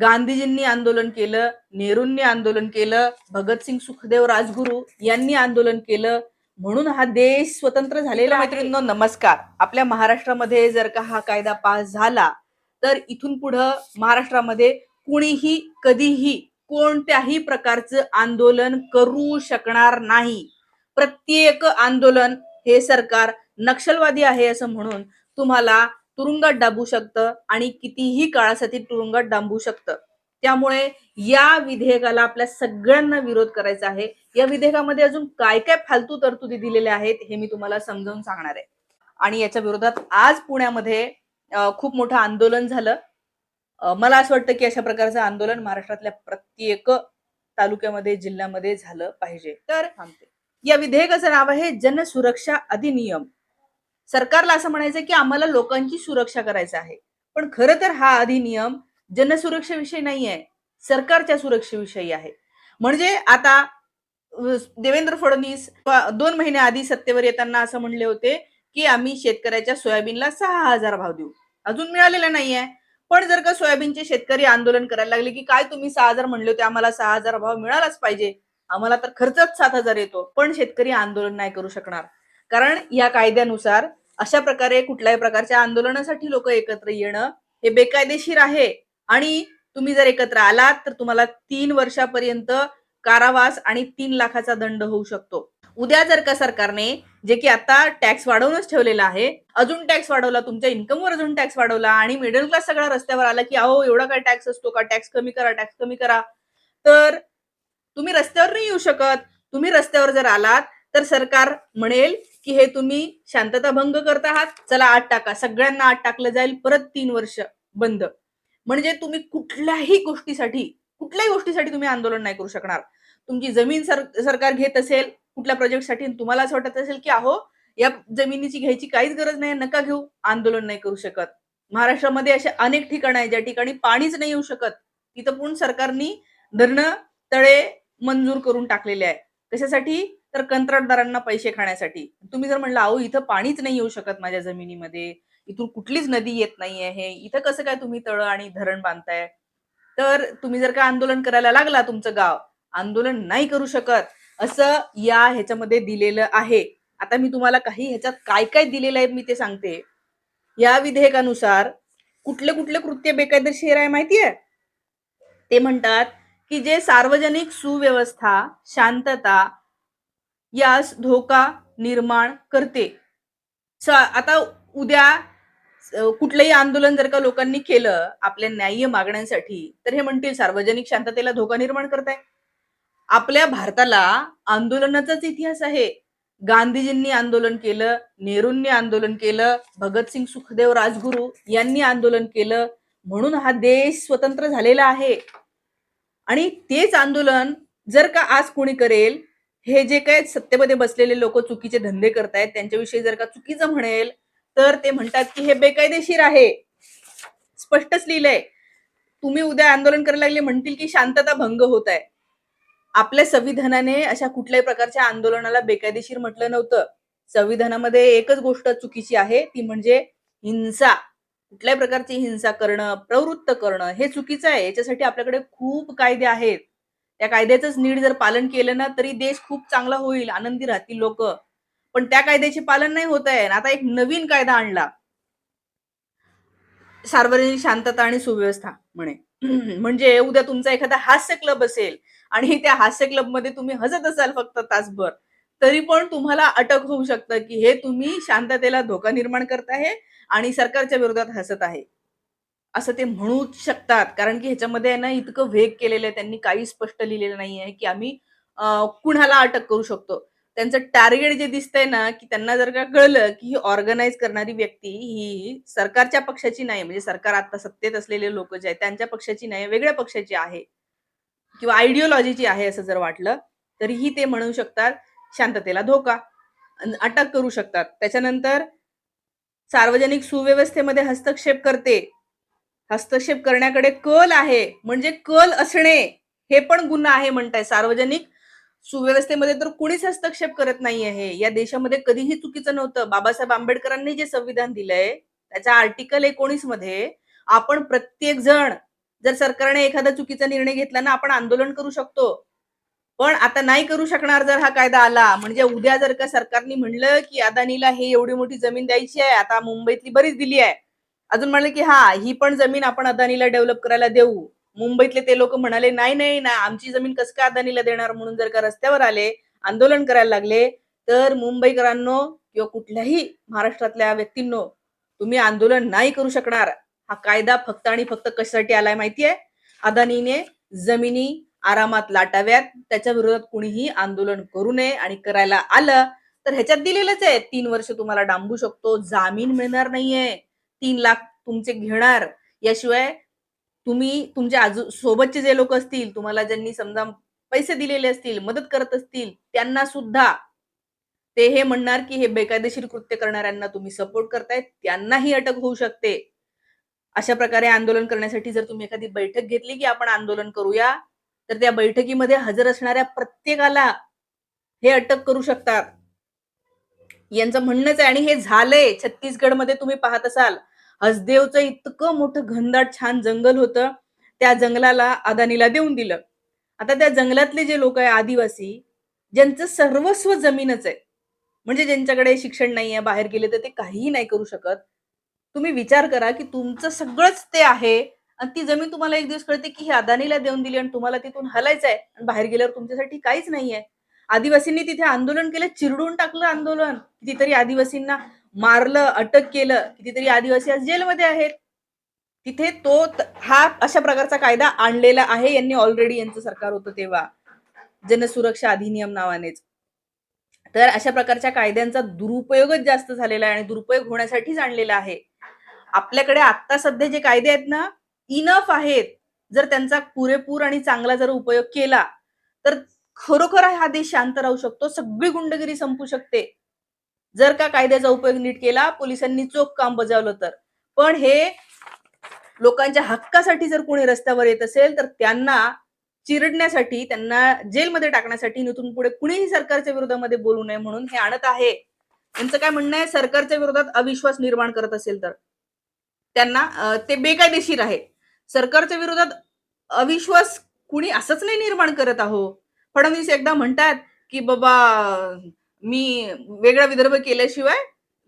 गांधीजींनी आंदोलन केलं नेहरूंनी आंदोलन केलं भगतसिंग सुखदेव राजगुरू यांनी आंदोलन केलं. म्हणून हा देश स्वतंत्र झालेला मैत्रिणींनो नमस्कार. आपल्या महाराष्ट्रामध्ये जर का हा कायदा पास झाला तर इथून पुढं महाराष्ट्रामध्ये कुणीही कधीही कोणत्याही प्रकारचं आंदोलन करू शकणार नाही. प्रत्येक आंदोलन हे सरकार नक्षलवादी आहे असं म्हणून तुम्हाला तुरुंगात डांबू शकतं आणि कितीही काळासाठी तुरुंगात डांबू शकतं. त्यामुळे या विधेयकाला आपल्या सगळ्यांना विरोध करायचा आहे. या विधेयकामध्ये अजून काय काय फालतू तरतुदी दिलेल्या आहेत हे मी तुम्हाला समजावून सांगणार आहे. आणि याच्या विरोधात आज पुण्यामध्ये खूप मोठं आंदोलन झालं. मला असं वाटतं की अशा प्रकारचं आंदोलन महाराष्ट्रातल्या प्रत्येक तालुक्यामध्ये जिल्ह्यामध्ये झालं पाहिजे. तर थांबते. या विधेयकाचं नाव आहे जनसुरक्षा अधिनियम. सरकारला असं म्हणायचं की आम्हाला लोकांची सुरक्षा करायचं आहे. पण खरं तर हा अधिनियम जनसुरक्षेविषयी नाही आहे सरकारच्या सुरक्षेविषयी आहे. म्हणजे आता देवेंद्र फडणवीस दोन महिन्या आधी सत्तेवर येताना असं म्हणले होते की आम्ही शेतकऱ्याच्या सोयाबीनला सहा हजार भाव देऊ. अजून मिळालेला नाहीये. पण जर का सोयाबीनचे शेतकरी आंदोलन करायला लागले की काय तुम्ही सहा हजार म्हणले होते आम्हाला सहा हजार भाव मिळालाच पाहिजे. आम्हाला तर खर्चच सात हजार येतो. पण शेतकरी आंदोलन नाही करू शकणार. कारण या कायद्यानुसार अशा प्रकारे कुठल्याही प्रकारच्या आंदोलनासाठी लोक एकत्र येणं हे बेकायदेशीर आहे. आणि तुम्ही जर एकत्र आलात तर तुम्हाला तीन वर्षापर्यंत कारावास आणि तीन लाखाचा दंड होऊ शकतो. उद्या जर का सरकारने जे की आता टॅक्स वाढवूनच ठेवलेला आहे अजून टॅक्स वाढवला तुमच्या इन्कमवर अजून टॅक्स वाढवला आणि मिडल क्लास सगळा रस्त्यावर आला की अहो एवढा काय टॅक्स असतो का? टॅक्स कमी करा टॅक्स कमी करा. तर तुम्ही रस्त्यावर नाही येऊ शकत. तुम्ही रस्त्यावर जर आलात तर सरकार म्हणेल की हे तुम्ही शांतता भंग करत आहात चला आत टाका. सगळ्यांना आत टाकलं जाईल परत तीन वर्ष बंद. म्हणजे तुम्ही कुठल्याही गोष्टीसाठी कुठल्याही गोष्टीसाठी तुम्ही आंदोलन नाही करू शकणार. तुमची जमीन सर सरकार घेत असेल कुठल्या प्रोजेक्टसाठी तुम्हाला असं वाटत असेल की अहो या जमिनीची घ्यायची काहीच गरज नाही नका घेऊ आंदोलन नाही करू शकत. महाराष्ट्रामध्ये अशा अनेक ठिकाणं आहेत ज्या ठिकाणी पाणीच नाही येऊ शकत. तिथं पण सरकारनी धरणं तळे मंजूर करून टाकलेले आहे. कशासाठी? तर कंत्राटदारांना पैसे खाण्यासाठी. तुम्ही जर म्हणलं अहो इथं पाणीच नाही येऊ शकत माझ्या जमिनीमध्ये. इथून कुठलीच नदी येत नाही आहे इथं कसं काय तुम्ही तळ आणि धरण बांधताय? तर तुम्ही जर का आंदोलन करायला लागला तुमचं गाव आंदोलन नाही करू शकत. असं या ह्याच्यामध्ये दिलेलं आहे. आता मी तुम्हाला काही ह्याच्यात काय काय दिलेलं आहे मी ते सांगते. या विधेयकानुसार कुठले कुठले कृत्य बेकायदेशीर आहे माहितीये ते म्हणतात की जे सार्वजनिक सुव्यवस्था शांतता यास धोका निर्माण करते. आता उद्या कुठलंही आंदोलन जर का लोकांनी केलं आपल्या न्याय्य मागण्यांसाठी तर हे म्हणतील सार्वजनिक शांततेला धोका निर्माण करताय. आपल्या भारताला आंदोलनाचाच इतिहास आहे. गांधीजींनी आंदोलन केलं नेहरूंनी आंदोलन केलं भगतसिंग सुखदेव राजगुरू यांनी आंदोलन केलं म्हणून हा देश स्वतंत्र झालेला आहे. आणि तेच आंदोलन जर का आज कोणी करेल हे जे काय सत्तेमध्ये बसलेले लोक चुकीचे धंदे करतायत त्यांच्याविषयी जर का चुकीचं म्हणेल तर ते म्हणतात की हे बेकायदेशीर आहे. स्पष्टच लिहिलंय. तुम्ही उद्या आंदोलन करायला लागले म्हणतील की शांतता भंग होत आहे आपल्या संविधानाने अशा कुठल्याही प्रकारच्या आंदोलनाला बेकायदेशीर म्हटलं नव्हतं. संविधानामध्ये एकच गोष्ट चुकीची आहे ती म्हणजे हिंसा. कुठल्याही प्रकारची हिंसा करणं प्रवृत्त करणं हे चुकीचं आहे. याच्यासाठी आपल्याकडे खूप कायदे आहेत. त्या कायद्याचंच नीट जर पालन केलं ना तरी देश खूप चांगला होईल आनंदी राहतील लोक. पण त्या कायद्याचे पालन नाही होत आहे. आता एक नवीन कायदा आणला. सार्वजनिक शांतता आणि सुव्यवस्था म्हणे. म्हणजे उद्या तुमचा एखादा हास्य क्लब असेल आणि त्या हास्य क्लबमध्ये तुम्ही हसत असाल फक्त तासभर तरी पण तुम्हाला अटक होऊ शकतं की हे तुम्ही शांततेला धोका निर्माण करत आहे आणि सरकारच्या विरोधात हसत आहे. असं ते म्हणू शकतात. कारण की ह्याच्यामध्ये आहे ना इतकं वेग केलेलं आहे. त्यांनी काही स्पष्ट लिहिलेलं नाही आहे की आम्ही कुणाला अटक करू शकतो. त्यांचं टार्गेट जे दिसतंय ना की त्यांना जर का कळलं की ही ऑर्गनाईज करणारी व्यक्ती ही सरकारच्या पक्षाची नाही. म्हणजे सरकार आता सत्तेत असलेले लोक जे आहेत त्यांच्या पक्षाची नाही वेगळ्या पक्षाची आहे. किंवा आयडिओलॉजीची आहे असं जर वाटलं तरीही ते म्हणू शकतात शांततेला धोका. अटक करू शकतात. त्याच्यानंतर सार्वजनिक सुव्यवस्थेमध्ये हस्तक्षेप करते. हस्तक्षेप करण्याकडे कल आहे म्हणजे कल असणे हे पण गुन्हा आहे म्हणताय. सार्वजनिक सुव्यवस्थेमध्ये तर कुणीच हस्तक्षेप करत नाही आहे या देशामध्ये कधीही चुकीचं नव्हतं. बाबासाहेब आंबेडकरांनी जे संविधान दिलंय त्याच्या आर्टिकल एकोणीसमध्ये आपण प्रत्येक जण जर सरकारने एखादा चुकीचा निर्णय घेतला ना आपण आंदोलन करू शकतो. पण आता नाही करू शकणार जर हा कायदा आला. म्हणजे उद्या जर का सरकारने म्हणलं की अदानीला हे एवढी मोठी जमीन द्यायची आहे आता मुंबईतली बरीच दिली आहे अजून म्हणाले की हा ही पण जमीन आपण अदानीला डेव्हलप करायला देऊ. मुंबईतले ते लोक म्हणाले नाही नाही ना आमची जमीन कसं काय अदानीला देणार? म्हणून जर का रस्त्यावर आले आंदोलन करायला लागले तर मुंबईकरांनो किंवा कुठल्याही महाराष्ट्रातल्या व्यक्तींनो तुम्ही आंदोलन नाही करू शकणार. हा कायदा फक्त आणि फक्त कशासाठी आलाय माहितीये? अदानीने जमिनी आरामात लाटाव्यात त्याच्या विरोधात कुणीही आंदोलन करू नये आणि करायला आलं तर ह्याच्यात दिलेलंच आहे. तीन वर्ष तुम्हाला डांबू शकतो जामीन मिळणार नाहीये. तीन लाख तुमचे घेणार. याशिवाय तुम्ही तुमच्या आजू सोबतचे जे लोक असतील तुम्हाला ज्यांनी समजा पैसे दिलेले असतील मदत करत असतील त्यांना सुद्धा ते हे म्हणणार की हे बेकायदेशीर कृत्य करणाऱ्यांना तुम्ही सपोर्ट करताय त्यांनाही अटक होऊ शकते. अशा प्रकारे आंदोलन करण्यासाठी जर तुम्ही एखादी बैठक घेतली की आपण आंदोलन करूया तर त्या बैठकीमध्ये हजर असणाऱ्या प्रत्येकाला हे अटक करू शकतात. यांचं म्हणणंच आहे आणि हे झालंय. छत्तीसगडमध्ये तुम्ही पाहत असाल हसदेवचं इतकं मोठं घनदाट छान जंगल होतं. त्या जंगलाला अदानीला देऊन दिलं. आता त्या जंगलातले जे लोक आहे आदिवासी ज्यांचं सर्वस्व जमीनच आहे. म्हणजे ज्यांच्याकडे शिक्षण नाही आहे बाहेर गेले तर ते काहीही नाही करू शकत. तुम्ही विचार करा की तुमचं सगळंच ते आहे आणि ती जमीन तुम्हाला एक दिवस कळते की ही अदानीला देऊन दिली आणि तुम्हाला तिथून हलायचं आहे आणि बाहेर गेल्यावर तुमच्यासाठी काहीच नाहीये. आदिवासींनी तिथे आंदोलन केलं चिरडून टाकलं आंदोलन. कितीतरी आदिवासींना मारलं अटक केलं कितीतरी आदिवासी आज जेलमध्ये आहेत. तिथे तो हा अशा प्रकारचा कायदा आणलेला आहे. यांनी ऑलरेडी यांचं सरकार होतं तेव्हा. जनसुरक्षा अधिनियम नावानेच. तर अशा प्रकारच्या कायद्यांचा दुरुपयोगच जास्त झालेला आहे आणि दुरुपयोग होण्यासाठीच आणलेला आहे. आपल्याकडे आता सध्या जे कायदे आहेत ना इनफ आहेत. जर त्यांचा पुरेपूर आणि चांगला जर उपयोग केला तर खरोखर हा देश शांत राहू शकतो. सगळी गुंडगिरी संपू शकते. जर का कायद्याचा उपयोग नीट केला पोलिसांनी चोख काम बजावलं तर. पण हे लोकांच्या हक्कासाठी जर कोणी रस्त्यावर येत असेल तर त्यांना चिरडण्यासाठी त्यांना जेलमध्ये टाकण्यासाठी इथून पुढे कुणीही सरकारच्या विरोधामध्ये बोलू नये म्हणून हे आणत आहे. यांचं काय म्हणणं आहे सरकारच्या विरोधात अविश्वास निर्माण करत असेल तर. त्यांना ते बेकायदेशीर आहे. सरकारच्या विरोधात अविश्वास कुणी असंच नाही निर्माण करत आहो फडणवीस एकदा म्हणतात की बाबा मी वेगळा विदर्भ केल्याशिवाय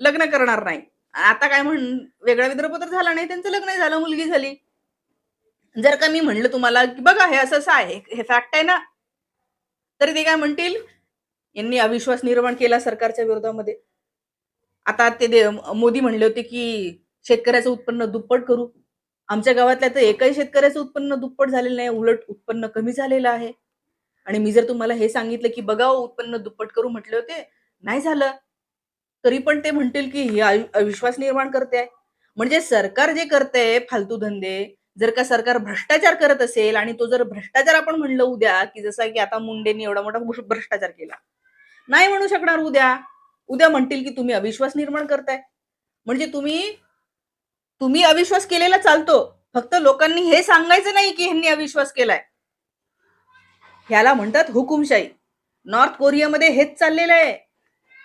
लग्न करणार नाही. आता काय म्हण वेगळा विदर्भ तर झाला नाही त्यांचं लग्न झालं मुलगी झाली. जर का मी म्हणलं तुम्हाला की बघा हे असं असं आहे हे फॅक्ट आहे ना तरी ते काय म्हणतील? यांनी अविश्वास निर्माण केला सरकारच्या विरोधामध्ये. आता ते दे- मोदी म्हणले होते की शेतकऱ्याचं उत्पन्न दुप्पट करू. आमच्या गावातल्या तर एकही शेतकऱ्याचं उत्पन्न दुप्पट झालेलं नाही उलट उत्पन्न कमी झालेलं आहे. आणि मी जर तुम्हाला हे सांगितलं की बघा उत्पन्न दुप्पट करू म्हटले होते नाही झालं. तरी पण ते म्हणतील की हे अविश्वास निर्माण करते म्हणजे सरकार जे करते फालतू धंदे जर का सरकार भ्रष्टाचार करत असेल आणि तो जर भ्रष्टाचार आपण म्हणलं उद्या की जसा की आता मुंडेंनी एवढा मोठा भ्रष्टाचार केला. नाही म्हणू शकणार उद्या. उद्या म्हणतील की तुम्ही अविश्वास निर्माण करताय. म्हणजे तुम्ही तुम्ही अविश्वास केलेला चालतो. फक्त लोकांनी हे सांगायचं नाही की ह्यांनी अविश्वास केलाय. ह्याला म्हणतात हुकुमशाही. नॉर्थ कोरियामध्ये हेच चाललेलं आहे.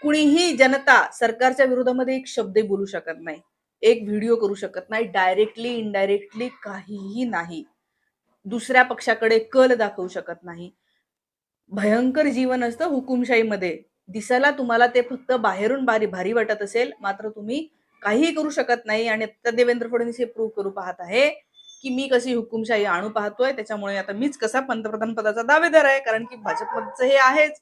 कुणीही जनता सरकारच्या विरोधामध्ये एक शब्द बोलू शकत नाही. एक व्हिडिओ करू शकत नाही. डायरेक्टली इनडायरेक्टली काहीही नाही. दुसऱ्या पक्षाकडे कल दाखवू शकत नाही. भयंकर जीवन असतं हुकुमशाहीमध्ये. दिसायला तुम्हाला ते फक्त बाहेरून भारी भारी वाटत असेल. मात्र तुम्ही काहीही करू शकत नाही. आणि आता देवेंद्र फडणवीस हे प्रूव्ह करू पाहत आहे. की मी कशी हुकुमशाही आणू पाहतोय त्याच्यामुळे आता मीच कसा पंतप्रधान पदाचा दावेदार आहे? कारण की भाजपचं हे आहेच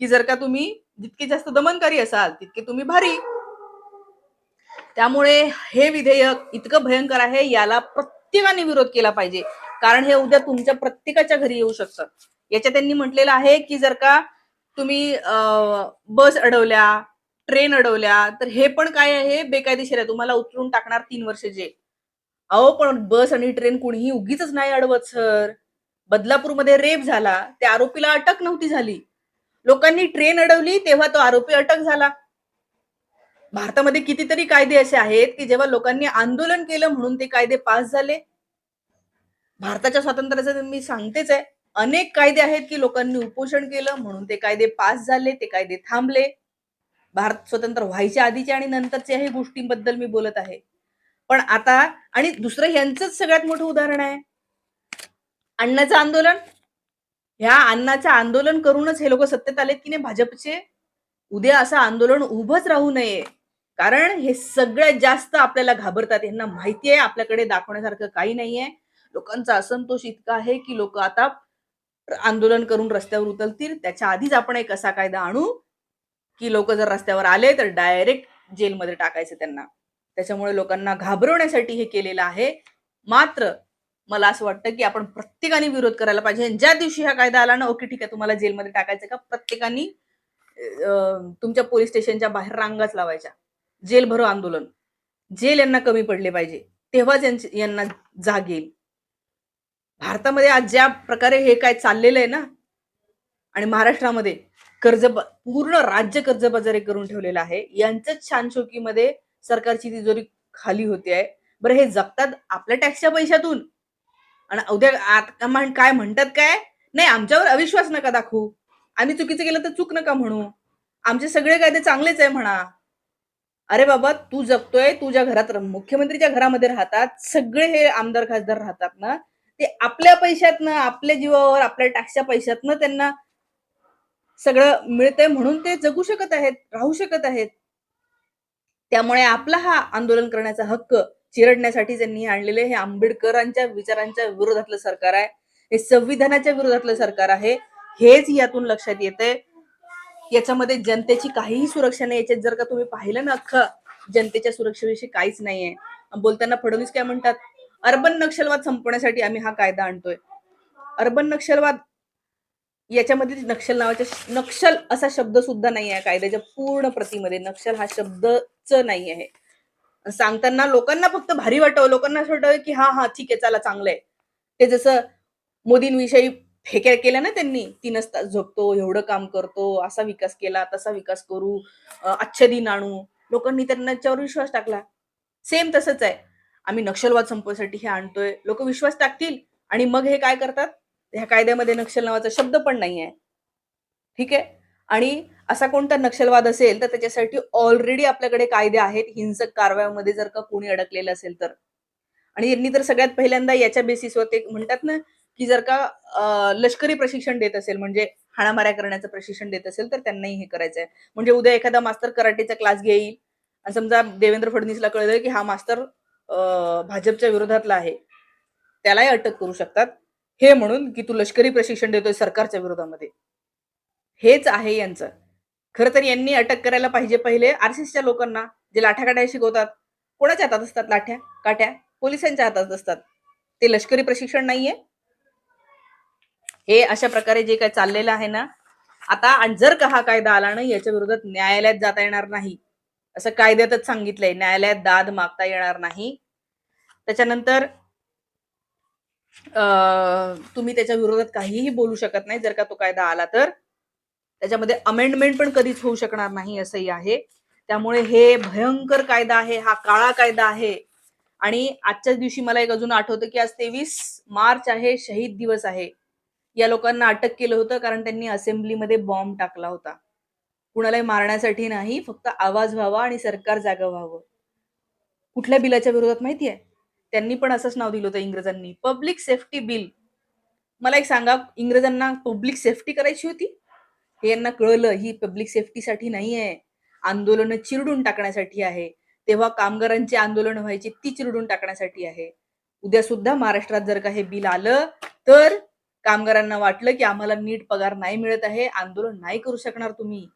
की जर का तुम्ही जितके जास्त दमनकारी असाल तितके तुम्ही भारी. त्यामुळे हे विधेयक इतकं भयंकर आहे याला प्रत्येकाने विरोध केला पाहिजे. कारण हे उद्या तुमच्या प्रत्येकाच्या घरी येऊ शकतं. याच्यात त्यांनी म्हटलेलं आहे की जर का तुम्ही बस अडवल्या ट्रेन अडवल्या तर हे पण काय आहे? बेकायदेशीर आहे. तुम्हाला उचलून टाकणार तीन वर्ष जे अहो पण बस आणि ट्रेन कुणीही उगीच नाही अडवत सर. बदलापूरमध्ये रेप झाला त्या आरोपीला अटक नव्हती झाली. लोकांनी ट्रेन अडवली तेव्हा तो आरोपी अटक झाला. भारतामध्ये कितीतरी कायदे असे आहेत की जेव्हा लोकांनी आंदोलन केलं म्हणून ते कायदे पास झाले. भारताच्या स्वातंत्र्याचं मी सांगतेच आहे अनेक कायदे आहेत की लोकांनी उपोषण केलं म्हणून ते कायदे पास झाले ते कायदे थांबले. भारत स्वतंत्र व्हायच्या आधीच्या आणि नंतरच्या हे गोष्टींबद्दल मी बोलत आहे. पण आता आणि दुसरं यांचंच सगळ्यात मोठं उदाहरण आहे. अण्णाचं आंदोलन. ह्या अण्णाचं आंदोलन करूनच हे लोक सत्तेत आलेत की नाही? भाजपचे उद्या असं आंदोलन उभंच राहू नये. कारण हे सगळ्यात जास्त आपल्याला घाबरतात. यांना माहिती आहे आपल्याकडे दाखवण्यासारखं काही नाहीये. लोकांचा असंतोष इतका आहे की लोक आता आंदोलन करून रस्त्यावर उतरतील. त्याच्या आधीच आपण एक असा कायदा आणू की लोक जर रस्त्यावर आले तर डायरेक्ट जेलमध्ये टाकायचं त्यांना. त्याच्यामुळे लोकांना घाबरवण्यासाठी हे केलेलं आहे. मात्र मला असं वाटतं की आपण प्रत्येकाने विरोध करायला पाहिजे. ज्या दिवशी हा कायदा आला ना ओके ठीक आहे तुम्हाला जेलमध्ये टाकायचं का? प्रत्येकाने तुमच्या पोलीस स्टेशनच्या बाहेर रांगाच लावायच्या. जेल भरो आंदोलन. जेल यांना कमी पडले पाहिजे. तेव्हाच यांना जाग येईल. भारतामध्ये आज ज्या प्रकारे हे काय चाललेलं आहे ना आणि महाराष्ट्रामध्ये कर्ज पूर्ण राज्य कर्जबाजारी करून ठेवलेलं आहे. यांच्याच छानशोकीमध्ये सरकारची तिजोरी खाली होते आहे. बरं हे जगतात आपल्या टॅक्सच्या पैशातून. आणि उद्या आता म्हण- काय म्हणतात काय? नाही आमच्यावर अविश्वास नका दाखवू. आम्ही चुकीचं केलं तर चूक नका म्हणू. आमचे सगळे कायदे चांगलेच आहे म्हणा. अरे बाबा तू जगतोय तुझ्या घरात मुख्यमंत्रीच्या घरामध्ये राहतात सगळे हे आमदार खासदार राहतात ना ते आपल्या पैशातनं आपल्या जीवावर आपल्या टॅक्सच्या पैशातनं त्यांना सगळं मिळतंय म्हणून ते जगू शकत आहेत राहू शकत आहेत. त्यामुळे आपला हा आंदोलन करण्याचा हक्क चिरडण्यासाठी त्यांनी आणलेले हे आंबेडकरांच्या विचारांच्या विरोधातलं सरकार आहे. हे संविधानाच्या विरोधातलं सरकार आहे. हेच यातून लक्षात येतंय. याच्यामध्ये जनतेची काहीही सुरक्षा नाही. याच्यात जर का तुम्ही पाहिलं ना अख्खं जनतेच्या सुरक्षेविषयी काहीच नाहीये. बोलताना फडणवीस काय म्हणतात? अर्बन नक्षलवाद संपवण्यासाठी आम्ही हा कायदा आणतोय. अर्बन नक्षलवाद याच्यामध्ये नक्षल नावाच्या नक्षल असा शब्द सुद्धा नाही आहे कायद्याच्या पूर्ण प्रतिमध्ये. नक्षल हा शब्दच नाही आहे. सांगताना लोकांना फक्त भारी वाटावं लोकांना असं वाटावं की हा हा ठीक आहे चला चांगलं आहे. ते जसं मोदींविषयी फेक्या केल्या ना त्यांनी तीनच तास झोपतो एवढं काम करतो असा विकास केला तसा विकास करू अं, दिन आणू. लोकांनी त्यांना विश्वास टाकला. सेम तसंच आहे. आम्ही नक्षलवाद संपवण्यासाठी हे आणतोय. लोक विश्वास टाकतील आणि मग हे काय करतात? ह्या कायद्यामध्ये नक्षल नावाचा शब्द पण नाही आहे ठीक आहे? आणि असा कोणता नक्षलवाद असेल तर त्याच्यासाठी ऑलरेडी आपल्याकडे कायदे आहेत. हिंसक कारवायामध्ये जर का कोणी अडकलेलं असेल तर. आणि यांनी तर सगळ्यात पहिल्यांदा याच्या बेसिसवर ते म्हणतात ना की जर का लष्करी प्रशिक्षण देत असेल म्हणजे हाणामाऱ्या करण्याचं प्रशिक्षण देत असेल तर त्यांनाही हे करायचं आहे म्हणजे उद्या एखादा मास्तर कराटेचा क्लास घेईल. आणि समजा देवेंद्र फडणवीसला कळलं की हा मास्तर भाजपच्या विरोधातला आहे. त्यालाही अटक करू शकतात. हे म्हणून की तू लष्करी प्रशिक्षण देतोय सरकारच्या विरोधामध्ये. हेच आहे यांचं. खरं तर यांनी अटक करायला पाहिजे पहिले आरसीसीच्या लोकांना जे लाठ्या काट्या शिकवतात. कोणाच्या हातात असतात लाठ्या? काट्या? पोलिसांच्या हातात असतात. ते लष्करी प्रशिक्षण नाहीये. हे अशा प्रकारे जे काय चाललेलं आहे ना आता जर का हा कायदा आला ना याच्या विरोधात न्यायालयात जाता येणार नाही. असं कायद्यातच सांगितलंय न्यायालयात दाद मागता येणार नाही. त्याच्यानंतर तुम्ही त्याच्या विरोधात काहीही बोलू शकत नाही. जर का तो कायदा आला तर. त्याच्यामध्ये अमेंडमेंट पण कधीच होऊ शकणार नाही असंही आहे. त्यामुळे हे भयंकर कायदा आहे. हा काळा कायदा आहे. आणि आजच्याच दिवशी मला एक अजून आठवतं की आज तेवीस मार्च आहे. शहीद दिवस आहे. या लोकांना अटक केलं होतं कारण त्यांनी असेंब्लीमध्ये बॉम्ब टाकला होता. कुणालाही मारण्यासाठी नाही. फक्त आवाज व्हावा आणि सरकार जागा व्हावं. कुठल्या बिलाच्या विरोधात माहिती आहे? त्यांनी पण असंच नाव दिलं होतं इंग्रजांनी. पब्लिक सेफ्टी बिल मला एक सांगा इंग्रजांना पब्लिक सेफ्टी करायची होती? हे यांना कळलं ही पब्लिक सेफ्टीसाठी नाही आहे आंदोलन चिरडून टाकण्यासाठी आहे. तेव्हा कामगारांची आंदोलन व्हायची ती चिरडून टाकण्यासाठी आहे. उद्या सुद्धा महाराष्ट्रात जर का हे बिल आलं तर कामगारांना वाटलं की आम्हाला नीट पगार नाही मिळत आहे आंदोलन नाही करू शकणार तुम्ही.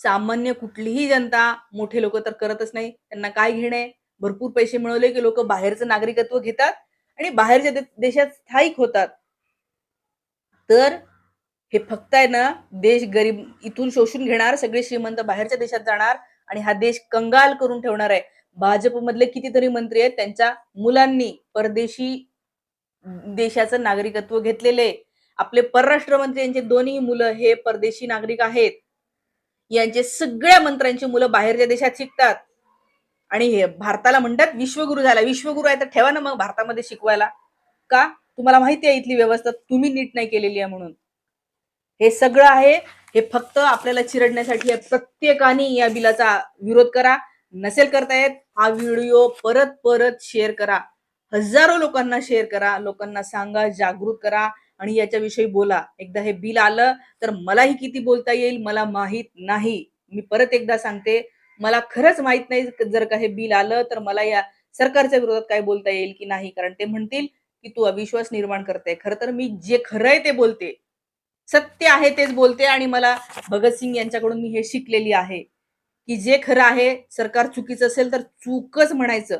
सामान्य कुठलीही जनता मोठे लोक तर करतच नाही. त्यांना काय घेणे भरपूर पैसे मिळवले की लोक बाहेरचं नागरिकत्व घेतात आणि बाहेरच्या दे- देशात स्थायिक होतात. तर हे फक्त आहे ना देश गरीब इथून शोषून घेणार सगळे श्रीमंत बाहेरच्या देशात जाणार आणि हा देश कंगाल करून ठेवणार आहे. भाजपमधले कितीतरी मंत्री आहेत त्यांच्या मुलांनी परदेशी देशाचं नागरिकत्व घेतलेले. आपले परराष्ट्र मंत्री यांचे दोन्ही मुलं हे परदेशी नागरिक आहेत. यांचे सगळ्या मंत्र्यांची मुलं बाहेरच्या देशात शिकतात. आणि हे भारताला म्हणतात विश्वगुरु झाला. विश्वगुरु आहे तर ठेवा ना मग भारतामध्ये शिकवायला. का? तुम्हाला माहिती आहे इथली व्यवस्था. तुम्ही नीट नाही केलेली आहे म्हणून. हे सगळं आहे. हे फक्त आपल्याला चिरडण्यासाठी आहे. प्रत्येकाने या बिलाचा विरोध करा. नसेल करता येत हा व्हिडिओ परत परत शेअर करा. हजारो लोकांना शेअर करा. लोकांना सांगा जागृत करा आणि याच्याविषयी बोला. एकदा हे बिल आलं तर मलाही किती बोलता येईल? मला माहीत नाही. मी परत एकदा सांगते. मला खरंच माहीत नाही जर का हे बिल आलं तर मला या सरकारच्या विरोधात काय बोलता येईल की नाही? कारण ते म्हणतील की तू अविश्वास निर्माण करते खरं तर मी जे खरं आहे ते बोलते. सत्य आहे तेच बोलते आणि मला भगतसिंग यांच्याकडून मी हे शिकलेली आहे की जे खरं आहे सरकार चुकीचं असेल तर चूकच म्हणायचं.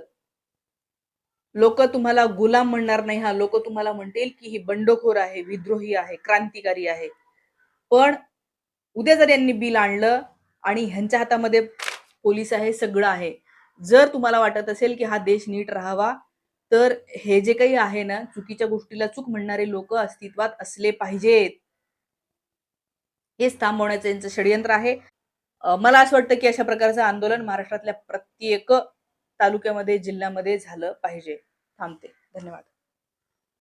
लोक तुम्हाला गुलाम म्हणणार नाही हा. लोक तुम्हाला म्हणतील की ही बंडखोर आहे विद्रोही आहे क्रांतिकारी आहे. पण उद्या जर यांनी बिल आणलं आणि ह्यांच्या हातामध्ये पोलीस आहे सगळं आहे. जर तुम्हाला वाटत असेल की हा देश नीट राहावा तर हे जे काही आहे ना चुकीच्या गोष्टीला चूक म्हणणारे लोक अस्तित्वात असले पाहिजेत. हेच थांबवण्याचं यांचं षडयंत्र आहे. मला असं वाटतं की अशा प्रकारचं आंदोलन महाराष्ट्रातल्या प्रत्येक तालुक्यामध्ये जिल्ह्यामध्ये झालं पाहिजे. थांबते. धन्यवाद.